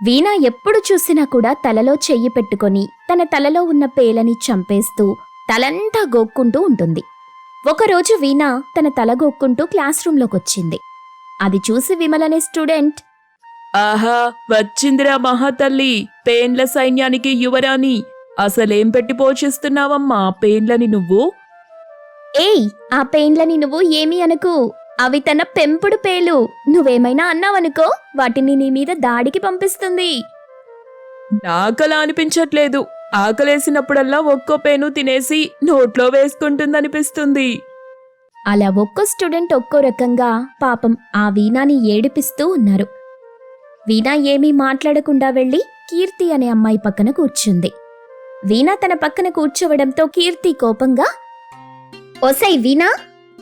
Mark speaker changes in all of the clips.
Speaker 1: వీణ ఎప్పుడు చూసినా కూడా తలలో చెయ్యి పెట్టుకొని తన తలలో ఉన్న పేలని చంపేస్తూ తలంతా గోక్కుంటూ ఉంటుంది. ఒకరోజు వీణ తన తల గోక్కుంటూ క్లాస్ రూంలోకొచ్చింది అది చూసి విమలనే స్టూడెంట్!
Speaker 2: ఆహా వచ్చిందిరా మహాతల్లి! పేన్ల సైన్యానికి యువరాణి! అసలేం పెట్టి పోషిస్తున్నావమ్మా పేన్లని నువ్వు?
Speaker 1: ఏయ్ ఆ పెయిన్లని నువ్వు ఏమీ అనకు! అవి తన పెంపుడు పేలు. నువ్వేమైనా అన్నావనుకో వాటిని నీ మీద దాడికి పంపిస్తుంది.
Speaker 2: నాకలా అనిపించట్లేదు. ఆకలేసినప్పుడల్లా ఒక్కో పేను తినేసి నోట్లో వేసుకుంటుందనిపిస్తుంది.
Speaker 1: అలా ఒక్కో స్టూడెంట్ ఒక్కో రకంగా పాపం ఆ వీణాని ఏడిపిస్తూ ఉన్నారు. వీణా ఏమీ మాట్లాడకుండా వెళ్ళి కీర్తి అనే అమ్మాయి పక్కన కూర్చుంది. వీణా తన పక్కన కూర్చోవడంతో కీర్తి కోపంగా ఓసై వీణా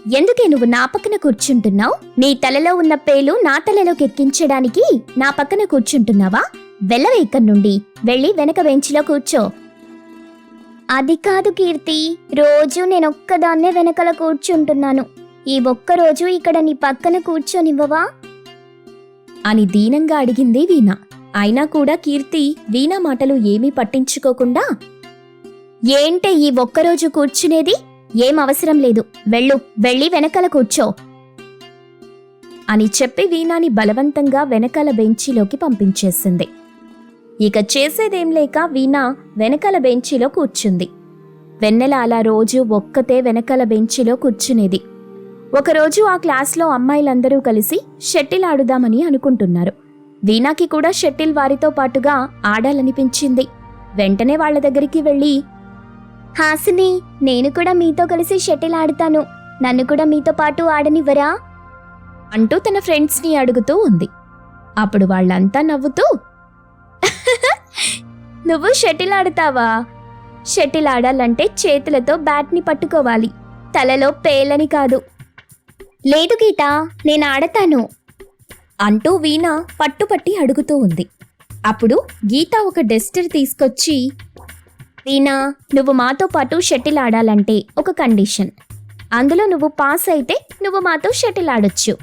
Speaker 1: ఎందుకే నువ్వు నా పక్కన కూర్చుంటున్నావు? నీ తలలో ఉన్న పేలు నా తలలోకి ఎక్కించడానికి నా పక్కన కూర్చుంటున్నావా? వెళ్ళవే ఇక్కడి నుండి. వెళ్ళి వెనక బెంచ్లో కూర్చో. అది కాదు కీర్తి. రోజు నేనొక్కదాన్నే వెనకల కూర్చుంటున్నాను. ఈ ఒక్కరోజు ఇక్కడ నీ పక్కన కూర్చొనివ్వవా? అని దీనంగా అడిగింది వీణ. అయినా కూడా కీర్తి వీణ మాటలు ఏమీ పట్టించుకోకుండా ఏంటే ఈ ఒక్కరోజు కూర్చునేది? ఏం అవసరం లేదు. వెళ్ళు వెళ్ళి వెనకాల కూర్చో. అని చెప్పి వీణాని బలవంతంగా వెనకాల బెంచీలోకి పంపించేసింది. ఇక చేసేదేం లేక వీణ వెనకాల బెంచీలో కూర్చుంది. వెన్నెల అలా రోజు ఒక్కతే వెనకాల బెంచీలో కూర్చునేది. ఒకరోజు ఆ క్లాస్లో అమ్మాయిలందరూ కలిసి షెటిల్ ఆడుదామని అనుకుంటున్నారు. వీణాకి కూడా షటిల్ వారితో పాటుగా ఆడాలనిపించింది. వెంటనే వాళ్ళ దగ్గరికి వెళ్ళి హాసిని నేను కూడా మీతో కలిసి షటిల్ ఆడుతాను. నన్ను కూడా మీతో పాటు ఆడనివ్వరా? అంటూ తన ఫ్రెండ్స్ని అడుగుతూ ఉంది. అప్పుడు వాళ్ళంతా నవ్వుతూ నువ్వు షటిల్ ఆడతావా? షటిల్ ఆడాలంటే చేతులతో బ్యాట్ని పట్టుకోవాలి. తలలో పేలని కాదు. లేదు గీత నేను ఆడతాను. అంటూ వీణ పట్టుపట్టి అడుగుతూ ఉంది. అప్పుడు గీత ఒక డెస్టర్ తీసుకొచ్చి వీణా నువ్వు మాతో పాటు షటిల్ ఆడాలంటే ఒక కండిషన్. అందులో నువ్వు పాస్ అయితే నువ్వు మాతో షటిల్ ఆడొచ్చు.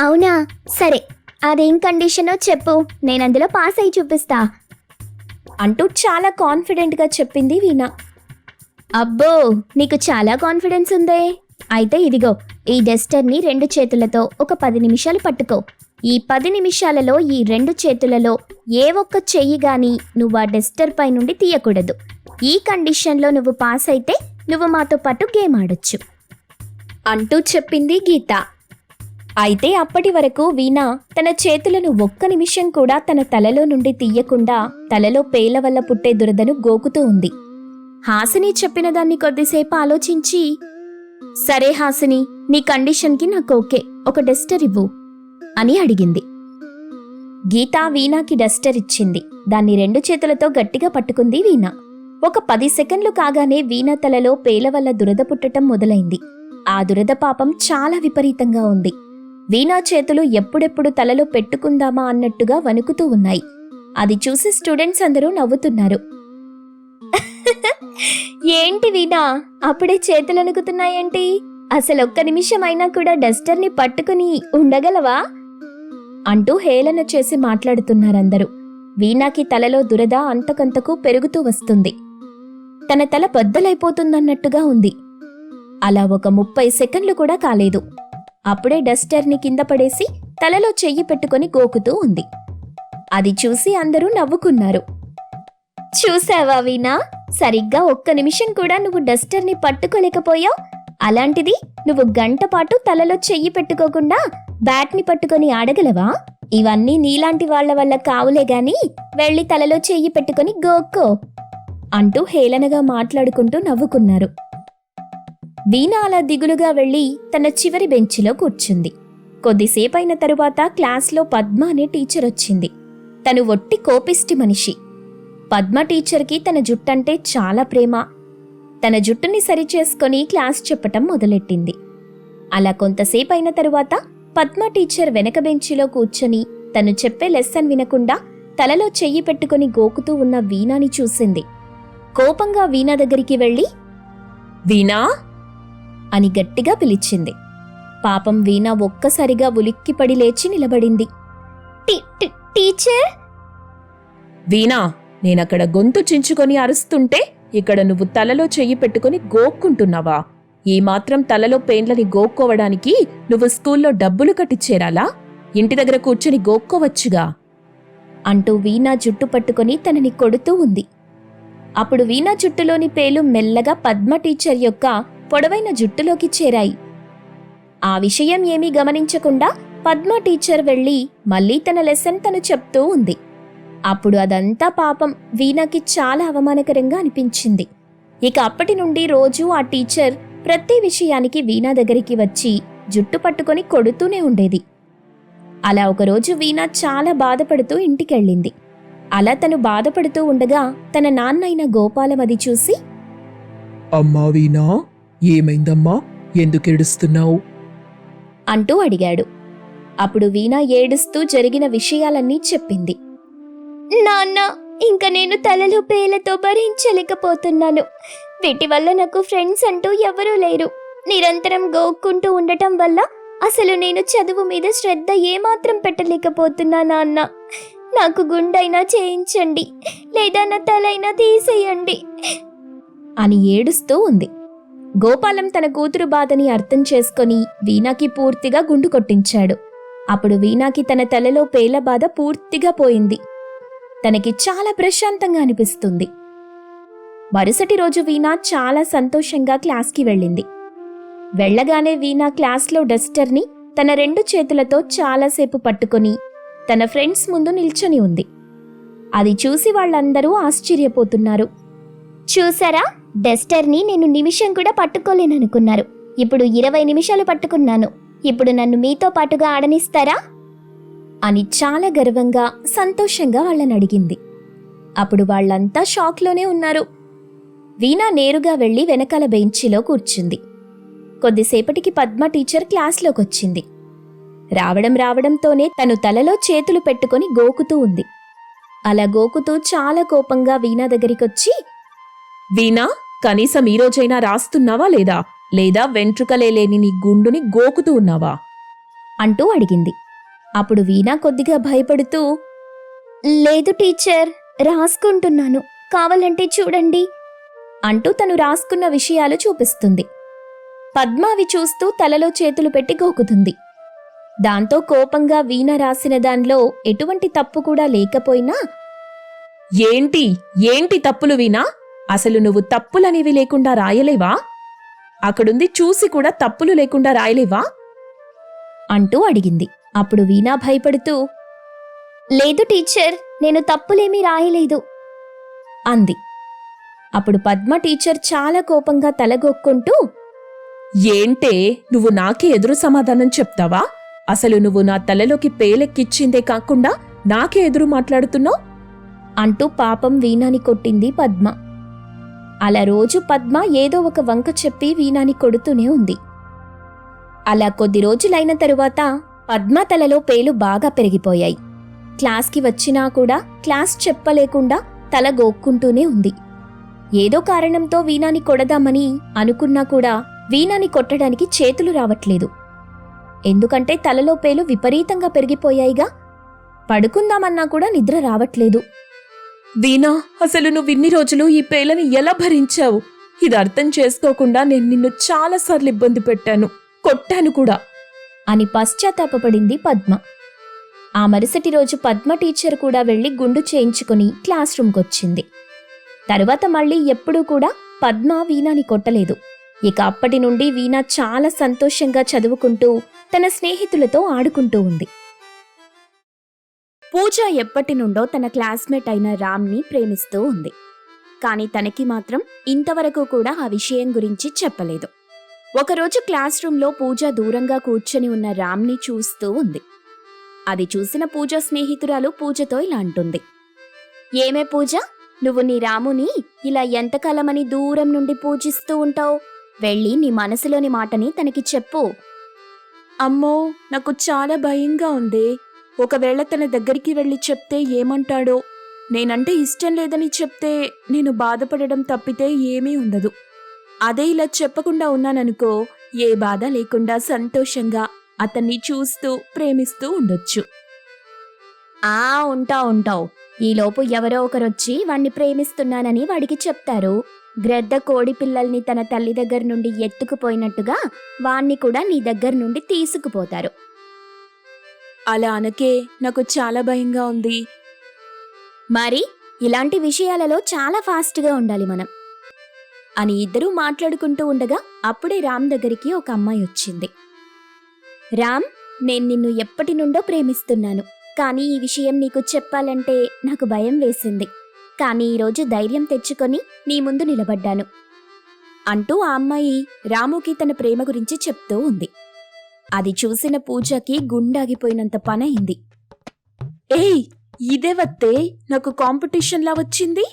Speaker 1: అవునా? సరే. అదేం కండిషనో చెప్పు. నేను అందులో పాస్ అయి చూపిస్తా. అంటూ చాలా కాన్ఫిడెంట్గా చెప్పింది వీణ అబ్బో! నీకు చాలా కాన్ఫిడెన్స్ ఉందే. అయితే ఇదిగో ఈ డస్టర్ని రెండు చేతులతో ఒక పది నిమిషాలు పట్టుకో. ఈ పది నిమిషాలలో ఈ రెండు చేతులలో ఏ ఒక్క చెయ్యి గాని నువ్వు ఆ డెస్టర్ పై నుండి తీయకూడదు. ఈ కండిషన్లో నువ్వు పాస్ అయితే నువ్వు మాతో పాటు గేమ్ ఆడొచ్చు. అంటూ చెప్పింది గీత. అయితే అప్పటి వరకు వీణ తన చేతులను ఒక్క నిమిషం కూడా తన తలలో నుండి తీయకుండా తలలో పేల వల్ల పుట్టే దురదను గోకుతూ ఉంది. హాసిని చెప్పిన దాన్ని కొద్దిసేపు ఆలోచించి సరే హాసిని నీ కండిషన్కి నాకు ఓకే ఒక డస్టర్ ఇవ్వు. అని అడిగింది. గీత వీణాకి డస్టర్ ఇచ్చింది. దాన్ని రెండు చేతులతో గట్టిగా పట్టుకుంది వీణ. ఒక పది సెకండ్లు కాగానే వీణ తలలో పేల వల్ల దురద పుట్టటం మొదలైంది. ఆ దురద పాపం చాలా విపరీతంగా ఉంది. వీణా చేతులు ఎప్పుడెప్పుడు తలలో పెట్టుకుందామా అన్నట్టుగా వణుకుతూ ఉన్నాయి. అది చూసి స్టూడెంట్స్ అందరూ నవ్వుతున్నారు. ఏంటి వీణా? అప్పుడే చేతులు వణుకుతున్నాయేంటి అసలు ఒక్క నిమిషం అయినా కూడా డస్టర్ని పట్టుకుని ఉండగలవా? అంటూ హేళన చేసి మాట్లాడుతున్నారందరూ. వీణాకి తలలో దురద అంతకంతకు పెరుగుతూ వస్తుంది. తన తల బద్దలైపోతుందన్నట్టుగా ఉంది. అలా ఒక ముప్పై సెకండ్లు కూడా కాలేదు. అప్పుడే డస్టర్ని కింద పడేసి తలలో చెయ్యి పెట్టుకొని గోకుతూ ఉంది. అది చూసి అందరూ నవ్వుకున్నారు. చూసావా వీణా? సరిగ్గా ఒక్క నిమిషం కూడా నువ్వు డస్టర్ని పట్టుకోలేకపోయావు? అలాంటిది నువ్వు గంట పాటు తలలో చెయ్యి పెట్టుకోకుండా బ్యాట్ని పట్టుకొని ఆడగలవా? ఇవన్నీ నీలాంటి వాళ్ళ వల్ల కావులే గాని వెళ్ళి తలలో చెయ్యి పెట్టుకొని గోక్కో అంటూ హేళనగా మాట్లాడుకుంటూ నవ్వుకున్నారు. వీణ అలా దిగులుగా వెళ్ళి తన చివరి బెంచిలో కూర్చుంది. కొద్దిసేపైన తరువాత క్లాస్లో పద్మ అనే టీచర్ వచ్చింది. తను ఒట్టి కోపిష్టి మనిషి. పద్మ టీచర్కి తన జుట్టంటే చాలా ప్రేమ. తన జుట్టుని సరిచేసుకొని క్లాస్ చెప్పటం మొదలెట్టింది. అలా కొంతసేపు అయిన తరువాత పద్మ టీచర్ వెనక బెంచిలో కూర్చొని తను చెప్పే లెసన్ వినకుండా తలలో చెయ్యి పెట్టుకుని గోకుతూ ఉన్న వీణాని చూసింది. కోపంగా వీణా దగ్గరికి వెళ్ళి
Speaker 2: వీణా!
Speaker 1: అని గట్టిగా పిలిచింది. పాపం వీణా ఒక్కసారిగా ఉలిక్కిపడి లేచి నిలబడింది. టీచర్!
Speaker 2: వీణా నేనక్కడ గొంతు చించుకొని అరుస్తుంటే ఇక్కడ నువ్వు తలలో చెయ్యి పెట్టుకొని గోక్కుంటున్నావా? ఈ మాత్రం తలలో పెయిన్లని గోక్కోవడానికి నువ్వు స్కూల్లో డబ్బులు కట్టిచ్చేరాలా ఇంటి దగ్గర కూర్చుని గోక్కోవచ్చుగా?
Speaker 1: అంటూ వీణా జుట్టు పట్టుకొని తనని కొడుతూ ఉంది. అప్పుడు వీణా జుట్టులోని పేలు మెల్లగా పద్మ టీచర్ యొక్క పొడవైన జుట్టులోకి చేరాయి. ఆ విషయం ఏమీ గమనించకుండా పద్మ టీచర్ వెళ్ళి మళ్ళీ తన లెసన్ తను చెప్తూ ఉంది. అప్పుడు అదంతా పాపం వీణాకి చాలా అవమానకరంగా అనిపించింది. ఇక అప్పటి నుండి రోజు ఆ టీచర్ ప్రతి విషయానికి వీణా దగ్గరికి వచ్చి జుట్టు పట్టుకొని కొడుతూనే ఉండేది. అలా ఒకరోజు వీణ చాలా బాధపడుతూ ఇంటికెళ్ళింది. అలా తను బాధపడుతూ ఉండగా తన నాన్నైన గోపాలం అది చూసి
Speaker 2: అమ్మా వీణా ఏమైందమ్మా? ఎందుకు ఏడుస్తున్నావు?
Speaker 1: అంటూ అడిగాడు. అప్పుడు వీణ ఏడుస్తూ జరిగిన విషయాలన్నీ చెప్పింది. నాన్న ఇంక నేను తలలో పేలతో భరించలేకపోతున్నాను. వీటి వల్ల నాకు ఫ్రెండ్స్ అంటూ ఎవరూ లేరు. నిరంతరం గోక్కుంటూ ఉండటం వల్ల అసలు నేను చదువు మీద శ్రద్ధ ఏమాత్రం పెట్టలేకపోతున్నా నాన్న. నాకు గుండైనా చేయించండి లేదా నా తలైనా తీసేయండి. అని ఏడుస్తూ ఉంది. గోపాలం తన కూతురు బాధని అర్థం చేసుకొని వీణాకి పూర్తిగా గుండు కొట్టించాడు. అప్పుడు వీణాకి తన తలలో పేల బాధ పూర్తిగా పోయింది. తనకి చాలా ప్రశాంతంగా అనిపిస్తుంది. మరుసటి రోజు వీణా చాలా సంతోషంగా క్లాస్కి వెళ్ళింది. వెళ్ళగానే వీణా క్లాస్లో డస్టర్ని తన రెండు చేతులతో చాలాసేపు పట్టుకొని తన ఫ్రెండ్స్ ముందు నిల్చొని ఉంది. అది చూసి వాళ్ళందరూ ఆశ్చర్యపోతున్నారు. చూసారా? డస్టర్ని నేను నిమిషం కూడా పట్టుకోలేననుకున్నారు. ఇప్పుడు ఇరవై నిమిషాలు పట్టుకున్నాను. ఇప్పుడు నన్ను మీతో పాటుగా ఆడనిస్తారా? అని చాలా గర్వంగా సంతోషంగా వాళ్ళని అడిగింది. అప్పుడు వాళ్ళంతా షాక్లోనే ఉన్నారు. వీణా నేరుగా వెళ్ళి వెనకాల బెంచిలో కూర్చుంది. కొద్దిసేపటికి పద్మ టీచర్ క్లాస్లోకొచ్చింది. రావడం రావడంతోనే తను తలలో చేతులు పెట్టుకొని గోకుతూ ఉంది. అలా గోకుతూ చాలా కోపంగా వీణా దగ్గరికొచ్చి
Speaker 2: వీణా కనీసం ఈరోజైనా రాస్తున్నావా లేదా? లేదా వెంట్రుకలే లేని నీ గుండుని గోకుతూ ఉన్నావా?
Speaker 1: అంటూ అడిగింది. అప్పుడు వీణా కొద్దిగా భయపడుతూ లేదు టీచర్ రాసుకుంటున్నాను. కావాలంటే చూడండి అంటూ తను రాసుకున్న విషయాలు చూపిస్తుంది. పద్మావి చూస్తూ తలలో చేతులు పెట్టి గోకుతుంది. దాంతో కోపంగా వీణ రాసిన దానిలో ఎటువంటి తప్పు కూడా లేకపోయినా
Speaker 2: ఏంటి? ఏంటి తప్పులు వీణా? అసలు నువ్వు తప్పులనేవి లేకుండా రాయలేవా? అక్కడుంది చూసి కూడా తప్పులు లేకుండా రాయలేవా?
Speaker 1: అంటూ అడిగింది. అప్పుడు వీణా భయపడుతూ లేదు టీచర్ నేను తప్పులేమీ రాయలేదు అంది. అప్పుడు పద్మ టీచర్ చాలా కోపంగా తలగొక్కుంటూ
Speaker 2: ఏంటే నువ్వు నాకే ఎదురు సమాధానం చెప్తావా? అసలు నువ్వు నా తలలోకి పేలెక్కిచ్చిందే కాకుండా నాకే ఎదురు మాట్లాడుతున్నావు?
Speaker 1: అంటూ పాపం వీణాని కొట్టింది పద్మ. అలా రోజు పద్మ ఏదో ఒక వంక చెప్పి వీణాని కొడుతూనే ఉంది. అలా కొద్ది రోజులైన తరువాత పద్మ తలలో పేలు బాగా పెరిగిపోయాయి. క్లాస్కి వచ్చినా కూడా క్లాస్ చెప్పలేకుండా తల గోక్కుంటూనే ఉంది. ఏదో కారణంతో వీణాని కొడదామని అనుకున్నా కూడా వీణాని కొట్టడానికి చేతులు రావట్లేదు. ఎందుకంటే తలలో పేలు విపరీతంగా పెరిగిపోయాయిగా పడుకుందామన్నా కూడా నిద్ర రావట్లేదు.
Speaker 2: వీణా అసలు నువ్వు ఇన్ని రోజులు ఈ పేలని ఎలా భరించావు? ఇది అర్థం చేసుకోకుండా నేను నిన్ను చాలాసార్లు ఇబ్బంది పెట్టాను. కొట్టాను కూడా.
Speaker 1: అని పశ్చాత్తాపడింది పద్మ. ఆ మరుసటి రోజు పద్మ టీచర్ కూడా వెళ్ళి గుండు చేయించుకుని క్లాస్ రూమ్కొచ్చింది. తరువాత మళ్ళీ ఎప్పుడూ కూడా పద్మ వీణాని కొట్టలేదు. ఇక అప్పటి నుండి వీణ చాలా సంతోషంగా చదువుకుంటూ తన స్నేహితులతో ఆడుకుంటూ ఉంది. పూజ ఎప్పటి నుండో తన క్లాస్మేట్ అయిన రామ్ని ప్రేమిస్తూ ఉంది. కానీ తనకి మాత్రం ఇంతవరకు కూడా ఆ విషయం గురించి చెప్పలేదు. ఒకరోజు క్లాస్ రూంలో పూజ దూరంగా కూర్చొని ఉన్న రామ్ని చూస్తూ ఉంది. అది చూసిన పూజ స్నేహితురాలు పూజతో ఇలా అంటుంది. ఏమే పూజ? నువ్వు నీ రాముని ఇలా ఎంతకాలమని దూరం నుండి పూజిస్తూ ఉంటావు? వెళ్ళి నీ మనసులోని మాటని తనకి చెప్పు.
Speaker 2: అమ్మో నాకు చాలా భయంగా ఉంది. ఒకవేళ తన దగ్గరికి వెళ్ళి చెప్తే ఏమంటాడో? నేనంటే ఇష్టం లేదని చెప్తే నేను బాధపడడం తప్పితే ఏమీ ఉండదు. అదే ఇలా చెప్పకుండా ఉన్నాననుకో ఏ బాధ లేకుండా సంతోషంగా అతన్ని చూస్తూ ప్రేమిస్తూ ఉండొచ్చు.
Speaker 1: ఆ ఉంటావు ఉంటావు. ఈలోపు ఎవరో ఒకరొచ్చి వాణ్ణి ప్రేమిస్తున్నానని వాడికి చెప్తారు. గ్రద్ద కోడి పిల్లల్ని తన తల్లి దగ్గర నుండి ఎత్తుకుపోయినట్టుగా వాణ్ణి కూడా నీ దగ్గర నుండి తీసుకుపోతారు.
Speaker 2: అలా అనకే నాకు చాలా భయంగా ఉంది.
Speaker 1: మరి ఇలాంటి విషయాలలో చాలా ఫాస్ట్గా ఉండాలి మనం. అని ఇద్దరూ మాట్లాడుకుంటూ ఉండగా అప్పుడే రామ్ దగ్గరికి ఒక అమ్మాయి వచ్చింది. రామ్ నేను నిన్ను ఎప్పటి నుండో ప్రేమిస్తున్నాను. కానీ ఈ విషయం నీకు చెప్పాలంటే నాకు భయం వేసింది. కానీ ఈరోజు ధైర్యం తెచ్చుకొని నీ ముందు నిలబడ్డాను అంటూ ఆ అమ్మాయి రాముకి తన ప్రేమ గురించి చెప్తూ ఉంది. అది చూసిన పూజకి గుండాగిపోయినంత పనయింది.
Speaker 2: ఏయ్ ఇదే వత్తే నాకు కాంపిటీషన్లా వచ్చింది?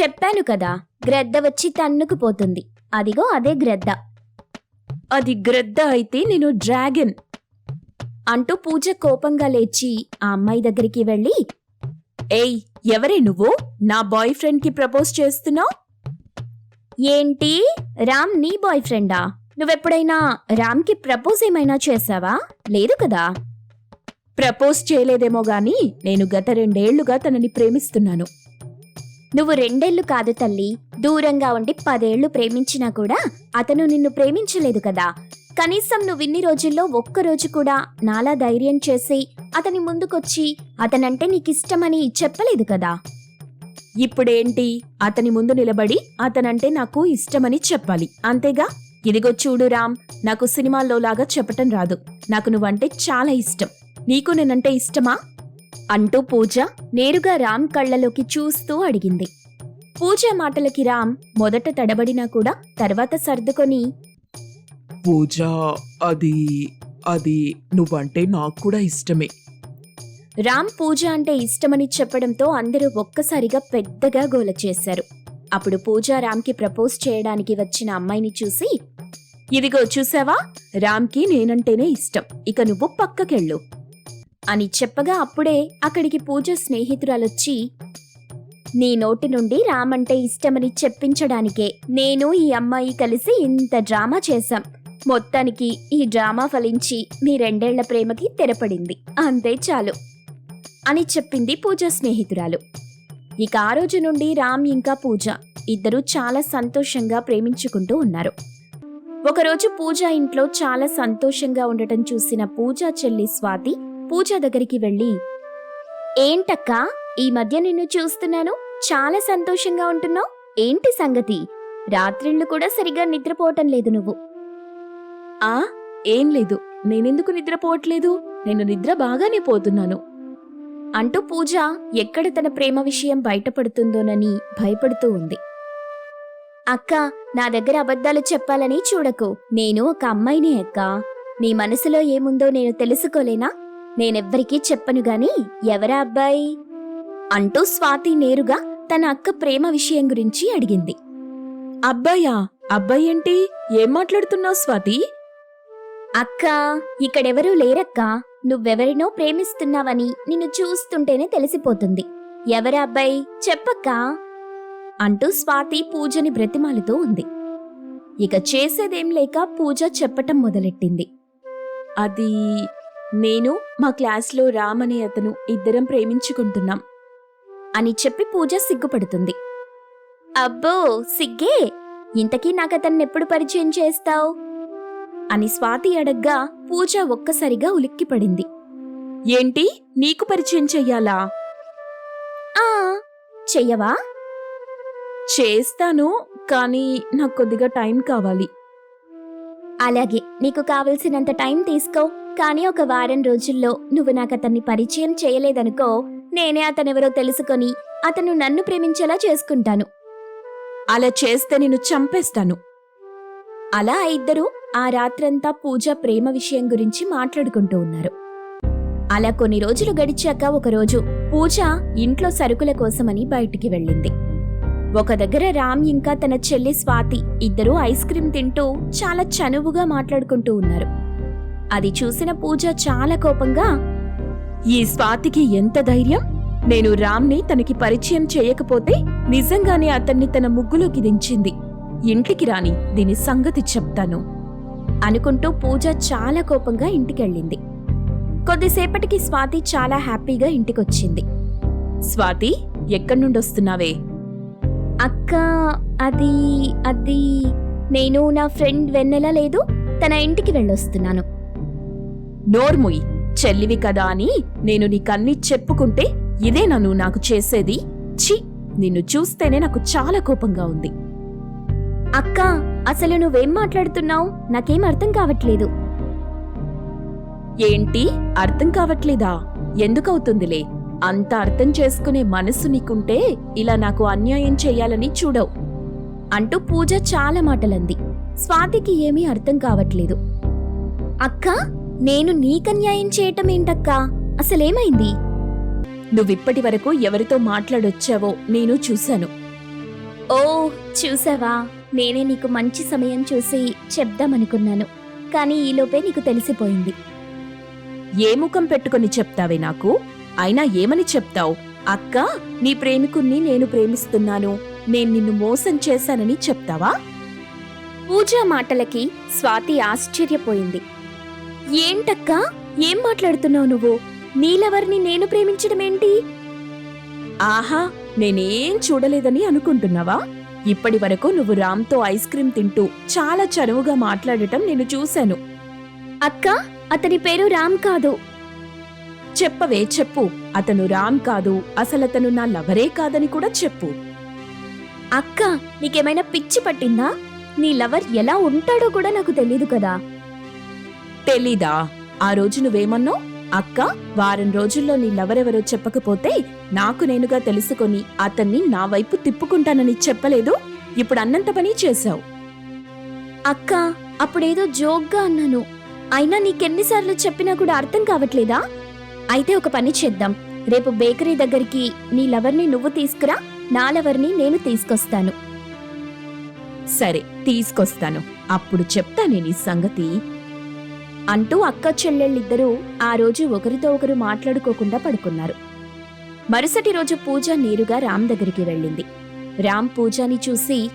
Speaker 1: చెప్పాను కదా గ్రద్ద వచ్చి తన్నుకుపోతుంది అదిగో అదే గ్రద్ద.
Speaker 2: అది గ్రద్ద అయితే నేను డ్రాగన్
Speaker 1: అంటూ పూజ కోపంగా లేచి ఆ అమ్మాయి దగ్గరికి వెళ్ళి
Speaker 2: ఏయ్ ఎవరే నువ్వు? నా బాయ్ ఫ్రెండ్కి ప్రపోజ్ చేస్తున్నావు?
Speaker 1: ఏంటి? రామ్ నీ బాయ్ ఫ్రెండా నువ్వెప్పుడైనా రామ్కి ప్రపోజ్ ఏమైనా చేసావా? లేదు కదా.
Speaker 2: ప్రపోజ్ చేయలేదేమో గాని నేను గత రెండేళ్ళుగా తనని ప్రేమిస్తున్నాను.
Speaker 1: నువ్వు రెండేళ్ళు కాదు తల్లి. దూరంగా ఉండి పదేళ్ళు ప్రేమించినా కూడా అతను నిన్ను ప్రేమించలేదు కదా. కనీసం నువ్వు ఇన్ని రోజుల్లో ఒక్కరోజు కూడా నాలా ధైర్యం చేసి అతని ముందుకొచ్చి అతనంటే నీకిష్టమని చెప్పలేదు కదా.
Speaker 2: ఇప్పుడేంటి? అతని ముందు నిలబడి అతనంటే నాకు ఇష్టమని చెప్పాలి. అంతేగా? ఇదిగో చూడు రామ్ నాకు సినిమాల్లో లాగా చెప్పటం రాదు. నాకు నువ్వంటే చాలా ఇష్టం. నీకు నేనంటే ఇష్టమా?
Speaker 1: అంటూ పూజ నేరుగా రామ్ కళ్ళలోకి చూస్తూ అడిగింది. పూజ మాటలకి రామ్ మొదట తడబడినా కూడా తర్వాత సర్దుకొని
Speaker 3: పూజ అది అది నువ్వంటే నాకు కూడా ఇష్టమే.
Speaker 1: రామ్ పూజ అంటే ఇష్టమని చెప్పడంతో అందరూ ఒక్కసారిగా పెద్దగా గోల చేశారు. అప్పుడు పూజ రామ్కి ప్రపోజ్ చేయడానికి వచ్చిన అమ్మాయిని చూసి
Speaker 2: ఇదిగో చూసావా? రామ్కి నేనంటేనే ఇష్టం. ఇక నువ్వు పక్కకెళ్ళు.
Speaker 1: అని చెప్పగా అప్పుడే అక్కడికి పూజ స్నేహితురాలొచ్చి నీ నోటి నుండి రామంటే ఇష్టమని చెప్పించడానికే నేను ఈ అమ్మాయి కలిసి ఇంత డ్రామా చేశాం. మొత్తానికి ఈ డ్రామా ఫలించి మీ రెండేళ్ళ ప్రేమకి తెరపడింది. అంతే చాలు అని చెప్పింది పూజ స్నేహితురాలు. ఇక ఆ రోజు నుండి రామ్ ఇంకా పూజ ఇద్దరూ చాలా సంతోషంగా ప్రేమించుకుంటూ ఉన్నారు. ఒకరోజు పూజ ఇంట్లో చాలా సంతోషంగా ఉండటం చూసిన పూజ చెల్లి స్వాతి పూజ దగ్గరికి వెళ్ళి ఏంటక్కా ఈ మధ్య నిన్ను చూస్తున్నాను చాలా సంతోషంగా ఉంటున్నావు. ఏంటి సంగతి? రాత్రిళ్ళు కూడా సరిగా నిద్రపోవటం లేదు నువ్వు.
Speaker 2: ఆ ఏం లేదు. నేనెందుకు నిద్రపోవట్లేదు? నేను నిద్ర బాగానే పోతున్నాను.
Speaker 1: అంటూ పూజ ఎక్కడ తన ప్రేమ విషయం బయటపడుతుందోనని భయపడుతూ ఉంది. అక్క నా దగ్గర అబద్ధాలు చెప్పాలని చూడకు. నేను ఒక అమ్మాయిని అక్క. నీ మనసులో ఏముందో నేను తెలుసుకోలేనా? నేనెవ్వరికీ చెప్పను గాని ఎవరా అబ్బాయి? అంటూ స్వాతి నేరుగా తన అక్క ప్రేమ విషయం గురించి అడిగింది.
Speaker 2: అబ్బాయా? అబ్బాయి ఏంటి? ఏం మాట్లాడుతున్నావు స్వాతి?
Speaker 1: అక్క ఇక్కడెవరూ లేరక్కా. నువ్వెవరినో ప్రేమిస్తున్నావని నిన్ను చూస్తుంటేనే తెలిసిపోతుంది. ఎవరా అబ్బాయి? చెప్పక్కా. అంటూ స్వాతి పూజని బ్రతిమాలుతూ ఉంది. ఇక చేసేదేం లేక పూజ చెప్పటం మొదలెట్టింది.
Speaker 2: అది నేను మా క్లాస్లో రామ్ అనే అతను ఇద్దరం ప్రేమించుకుంటున్నాం
Speaker 1: అని చెప్పి పూజ సిగ్గుపడుతుంది. అబ్బో సిగ్గే! ఇంతకీ నాకతన్నెప్పుడు పరిచయం చేస్తావు? అని స్వాతి అడగ్గా పూజ ఒక్కసారిగా ఉలిక్కిపడింది.
Speaker 2: ఏంటి? నీకు పరిచయం చెయ్యాలా?
Speaker 1: ఆ చెయ్యవా?
Speaker 2: చేస్తాను కానీ నాకు కొద్దిగా టైం కావాలి.
Speaker 1: అలాగే నీకు కావలసినంత టైం తీసుకో. కానీ ఒక వారం రోజుల్లో నువ్వు నాకు అతన్ని పరిచయం చేయలేదనుకో నేనే అతనెవరో తెలుసుకొని అతను నన్ను ప్రేమించేలా చేసుకుంటాను.
Speaker 2: అలా చేస్తే నేను చంపేస్తాను.
Speaker 1: అలా ఆ ఇద్దరు ఆ రాత్రంతా పూజ ప్రేమ విషయం గురించి మాట్లాడుకుంటూ ఉన్నారు. అలా కొన్ని రోజులు గడిచాక ఒకరోజు పూజ ఇంట్లో సరుకుల కోసమని బయటికి వెళ్ళింది. ఒక దగ్గర రామ్ ఇంకా తన చెల్లి స్వాతి ఇద్దరూ ఐస్ క్రీం తింటూ చాలా చనువుగా మాట్లాడుకుంటూ ఉన్నారు. అది చూసిన పూజ చాలా కోపంగా
Speaker 2: ఈ స్వాతికి ఎంత ధైర్యం? నేను రామ్ని తనకి పరిచయం చేయకపోతే నిజంగానే అతన్ని తన ముగ్గులోకి దించింది. ఇంటికి రాని దీని సంగతి చెప్తాను.
Speaker 1: అనుకుంటూ పూజ చాలా కోపంగా ఇంటికెళ్ళింది.
Speaker 2: కొద్దిసేపటికి స్వాతి చాలా హ్యాపీగా ఇంటికొచ్చింది. స్వాతి ఎక్కడి నుండి వస్తున్నావే
Speaker 1: అక్క అది అది నేను నా ఫ్రెండ్ వెన్నెల లేదు తన ఇంటికి వెళ్ళొస్తున్నాను.
Speaker 2: నోర్ముయ్ చెల్లివి కదా అని నేను నీకన్నీ చెప్పుకుంటే ఇదే నన్ను నాకు చేసేది. ఛీ నిన్ను చూస్తేనే నాకు చాలా కోపంగా ఉంది.
Speaker 1: అక్క అసలు నువ్వేం మాట్లాడుతున్నావు? నాకేం అర్థం కావట్లేదు.
Speaker 2: ఏంటి? అర్థం కావట్లేదా? ఎందుకవుతుందిలే? అంత అర్థం చేసుకునే మనసు నీకుంటే ఇలా నాకు అన్యాయం చెయ్యాలని చూడవు.
Speaker 1: అంటూ పూజ చాలా మాటలంది. స్వాతికి ఏమీ అర్థం కావట్లేదు. అక్క నేను నీకన్యాయం చేయటం ఏంటక్కా? అసలేమైంది?
Speaker 2: నువ్విప్పటి వరకు ఎవరితో మాట్లాడొచ్చావో నేను చూశాను.
Speaker 1: ఓ చూసావా? నేనే నీకు మంచి సమయం చూసి చెప్దామనుకున్నాను. కానీ ఈలోపే నీకు తెలిసిపోయింది.
Speaker 2: ఏ ముఖం పెట్టుకుని చెప్తావే నాకు? అయినా ఏమని చెప్తావు? అక్క నీ ప్రేమికుణ్ణి నేను ప్రేమిస్తున్నాను. నేను నిన్ను మోసం చేశానని చెప్తావా?
Speaker 1: పూజ మాటలకి స్వాతి ఆశ్చర్యపోయింది. ఏంటక్కా? ఏం మాట్లాడుతున్నావు నువ్వు? నీలవర్ని నేను ప్రేమించడమేంటి?
Speaker 2: ఆహా నేనేం చూడలేదని అనుకుంటున్నావా? ఇప్పటి వరకు నువ్వు రామ్తో ఐస్ క్రీం తింటూ చాలా చనువుగా మాట్లాడటం నేను చూశాను.
Speaker 1: అక్క అతని పేరు రామ్ కాదు.
Speaker 2: చెప్పవే చెప్పు. అతను రామ్ కాదు. అసలతను నా లవరే కాదని కూడా చెప్పు.
Speaker 1: అక్క నీకేమైనా పిచ్చి పట్టిందా? నీ లవర్ ఎలా ఉంటాడో కూడా నాకు తెలీదు కదా.
Speaker 2: తెలీదా? ఆ రోజు నువ్వేమన్నావు? అక్క వారం రోజుల్లో నీ లవరెవరో చెప్పకపోతే నాకు నేనుగా తెలుసుకొని అతన్ని నా వైపు తిప్పుకుంటానని చెప్పలేదు? ఇప్పుడు అన్నంత పని చేశావు.
Speaker 1: అక్క అప్పుడేదో జోక్గా అన్నాను. అయినా నీకెన్నిసార్లు చెప్పినా కూడా అర్థం కావట్లేదా? అయితే ఒక పని చేద్దాం. రేపు బేకరీ దగ్గరికి నీ లవర్ని నువ్వు తీసుకురా నా లవర్ని నేను తీసుకొస్తాను.
Speaker 2: సరే తీసుకొస్తాను. అప్పుడు చెప్తా నేను ఈ సంగతి.
Speaker 1: అంటూ అక్క చెల్లెళ్ళిద్దరూ ఆ రోజు ఒకరితో ఒకరు మాట్లాడుకోకుండా పడుకున్నారు. మరుసటి రోజు పూజ నేరుగా రామ్ దగ్గరికి వెళ్ళింది. రామ్ పూజని చూసి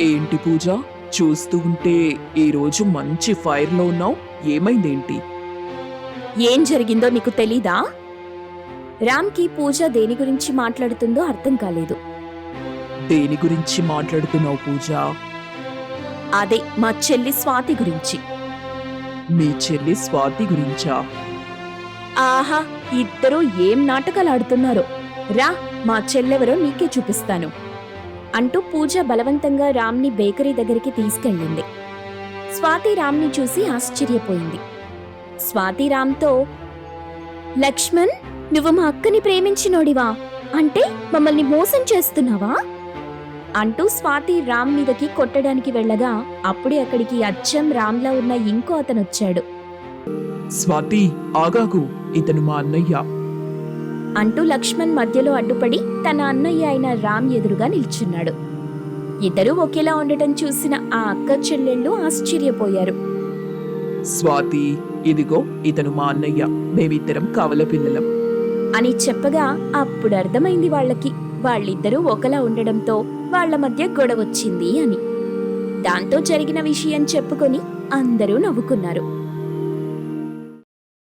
Speaker 3: ఏంటి పూజ? చూస్తూ ఉంటే ఈ రోజు మంచి ఫైర్లో ఉన్నావు. ఏమైందేంటి?
Speaker 2: ఏం జరిగిందో నీకు తెలీదా?
Speaker 1: రామ్కి పూజ దేని గురించి మాట్లాడుతుందో అర్థం కాలేదు.
Speaker 3: దేని గురించి మాట్లాడుతున్నావు పూజ?
Speaker 2: అదే మా చెల్లి స్వాతి గురించి.
Speaker 3: మీ చెల్లి స్వాతి గురించా?
Speaker 2: ఆహా ఇద్దరూ ఏం నాటకాలు ఆడుతున్నారో రా మా చెల్లెవరో నీకే చూపిస్తాను.
Speaker 1: అంటూ పూజ బలవంతంగా రామ్ని బేకరీ దగ్గరికి తీసుకెళ్ళింది. స్వాతి రామ్ని చూసి ఆశ్చర్యపోయింది. స్వాతి రామ్తో లక్ష్మణ్ నువ్వు మా అక్కని ప్రేమించినోడివా? అంటే మమ్మల్ని మోసం చేస్తున్నావా? అంటూ స్వాతి రామ్ మీదకి కొట్టడానికి వెళ్ళగా అప్పుడే అక్కడికి అచ్చం రామ్లా ఉన్న ఇంకో అతను వచ్చాడు
Speaker 3: స్వాతి ఆగాగు ఇతను మా అన్నయ్య.
Speaker 1: అంటూ లక్ష్మణ్ మధ్యలో అడ్డుపడి తన అన్నయ్య అయిన రామ్ ఎదురుగా నిల్చున్నాడు. ఇద్దరూ ఒకేలా ఉండటం చూసిన ఆ అక్క చెల్లెళ్ళు ఆశ్చర్యపోయారు.
Speaker 3: స్వాతి ఇదిగో ఇతను మా అన్నయ్య. మేమిద్దరం కవల పిల్లలం.
Speaker 1: అని చెప్పగా అప్పుడు అర్థమైంది వాళ్ళకి. వాళ్ళిద్దరూ ఒకలా ఉండడంతో వాళ్ళ మధ్య గొడవొచ్చింది అని. దాంతో జరిగిన విషయం చెప్పుకొని అందరూ నవ్వుకున్నారు.